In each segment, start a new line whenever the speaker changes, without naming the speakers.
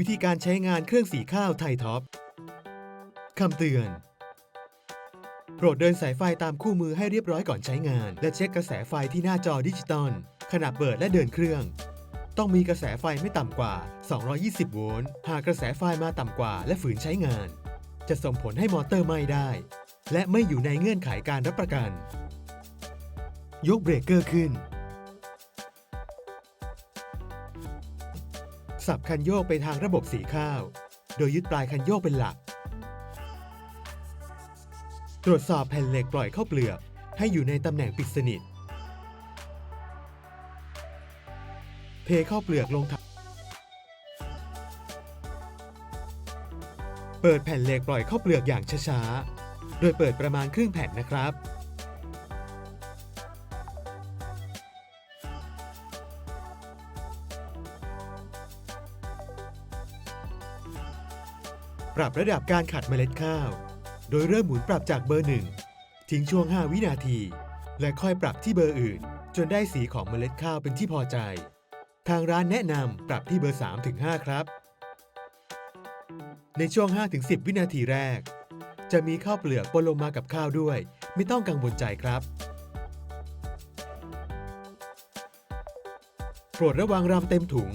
วิธีการใช้งานเครื่องสีข้าวไทยท็อป คำเตือน โปรดเดินสายไฟตามคู่มือให้เรียบร้อยก่อนใช้งาน และเช็คกระแสไฟที่หน้าจอดิจิตอลขณะเปิดและเดินเครื่อง ต้องมีกระแสไฟไม่ต่ำกว่า 220 โวลต์ หากกระแสไฟมาต่ำกว่าและฝืนใช้งาน จะส่งผลให้มอเตอร์ไหม้ได้ และไม่อยู่ในเงื่อนไขการรับประกัน ยกเบรกเกอร์ขึ้น สับคันโยกไปทางระบบสีข้าว โดยยึดปลายคันโยกเป็นหลัก ตรวจสอบแผ่นเหล็กปล่อยเข้าเปลือกให้อยู่ในตำแหน่งปิดสนิท เทเข้าเปลือกลงถังเปิดแผ่นเหล็กปล่อยเข้าเปลือกอย่างช้าๆ โดยเปิดประมาณครึ่งแผ่นนะครับ ปรับระดับการขัดเมล็ดข้าว โดยเริ่มหมุนปรับจากเบอร์1ทิ้งช่วง 5 วินาที และค่อยปรับที่เบอร์อื่น จนได้สีของเมล็ดข้าวเป็นที่พอใจ ทางร้านแนะนำปรับที่เบอร์ 3 ถึง 5 ครับ ในช่วง 5-10 วินาทีแรก จะมีข้าวเปลือกปนลงมากับข้าวด้วย ไม่ต้องกังวลใจครับโปรดระวังรำเต็มถุง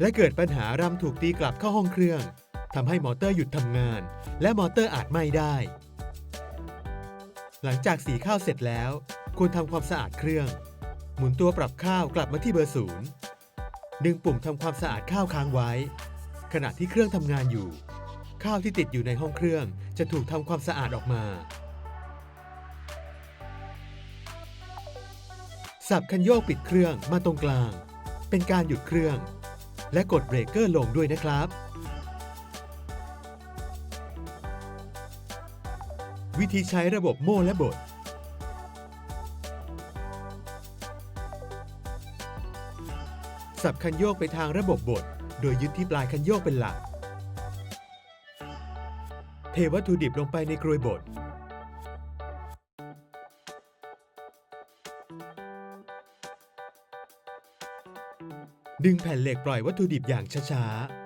และเกิดปัญหารำถูกตีกลับเข้าห้องเครื่อง ทำให้มอเตอร์หยุดทำงาน และมอเตอร์อาจไหม้ได้ หลังจากสีข้าวเสร็จแล้ว ควรทำความสะอาดเครื่อง หมุนตัวปรับข้าวกลับมาที่เบอร์ศูนย์ดึงปุ่มทำความสะอาดข้าวค้างไว้ ขณะที่เครื่องทำงานอยู่ ข้าวที่ติดอยู่ในห้องเครื่องจะถูกทำความสะอาดออกมา สับคันโยกปิดเครื่องมาตรงกลาง เป็นการหยุดเครื่อง และกดเบรกเกอร์ลงด้วยนะครับ วิธีใช้ระบบโม่และบด สับคันโยกไปทางระบบบด โดยยึดที่ปลายคันโยกเป็นหลัก เทวัตถุดิบลงไปในกรวยบด ดึงแผ่นเหล็กปล่อยวัตถุดิบอย่างช้าๆ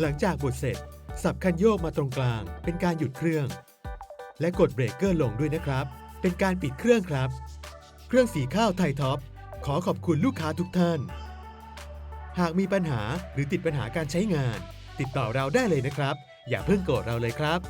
หลังจากบดเสร็จ สับคันโยกมาตรงกลาง เป็นการหยุดเครื่อง และกดเบรกเกอร์ลงด้วยนะครับ เป็นการปิดเครื่องครับ เครื่องสีข้าวไทยท็อป ขอขอบคุณลูกค้าทุกท่าน หากมีปัญหาหรือติดปัญหาการใช้งาน ติดต่อเราได้เลยนะครับ อย่าเพิ่งโกรธเราเลยครับ